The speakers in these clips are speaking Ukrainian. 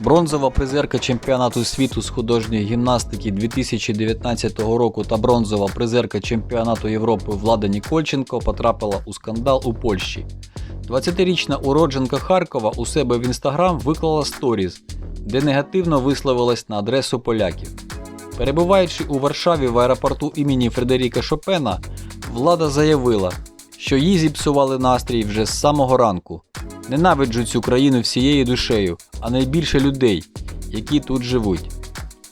Бронзова призерка чемпіонату світу з художньої гімнастики 2019 року та бронзова призерка чемпіонату Європи Влада Нікольченко потрапила у скандал у Польщі. 20-річна уродженка Харкова у себе в інстаграм виклала сторіз, де негативно висловилась на адресу поляків. Перебуваючи у Варшаві в аеропорту імені Фредеріка Шопена, влада заявила, що їй зіпсували настрій вже з самого ранку. Ненавиджу цю країну всією душею, а найбільше людей, які тут живуть.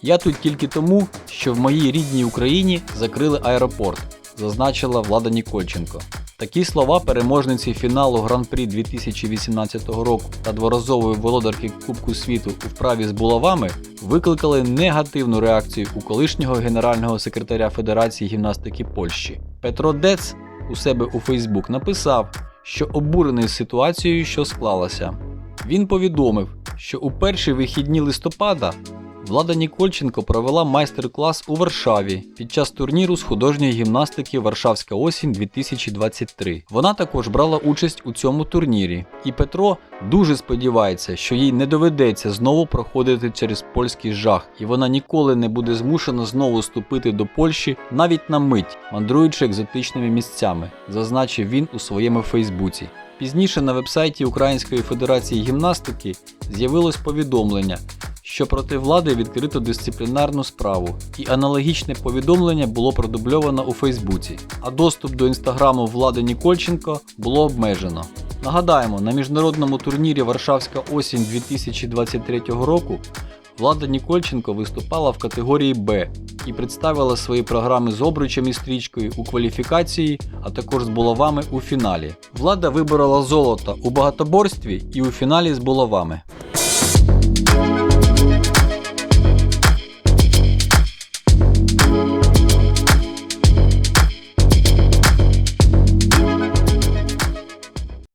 Я тут тільки тому, що в моїй рідній Україні закрили аеропорт, зазначила Влада Нікольченко. Такі слова переможниці фіналу Гран-прі 2018 року та дворазової володарки Кубку світу у вправі з булавами викликали негативну реакцію у колишнього генерального секретаря Федерації гімнастики Польщі. Петро Дец у себе у Фейсбук написав, що обурений ситуацією, що склалася. Він повідомив, що у перші вихідні листопада Влада Нікольченко провела майстер-клас у Варшаві під час турніру з художньої гімнастики Варшавська осінь 2023. Вона також брала участь у цьому турнірі, і Петро дуже сподівається, що їй не доведеться знову проходити через польський жах, і вона ніколи не буде змушена знову ступити до Польщі навіть на мить, мандруючи екзотичними місцями, зазначив він у своєму Фейсбуці. Пізніше на вебсайті Української Федерації гімнастики з'явилось повідомлення, що проти влади відкрито дисциплінарну справу, і аналогічне повідомлення було продубльовано у Фейсбуці, а доступ до інстаграму влади Нікольченко було обмежено. Нагадаємо, на міжнародному турнірі Варшавська осінь 2023 року Влада Нікольченко виступала в категорії Б і представила свої програми з обручем і стрічкою у кваліфікації, а також з булавами у фіналі. Влада виборола золото у багатоборстві і у фіналі з булавами.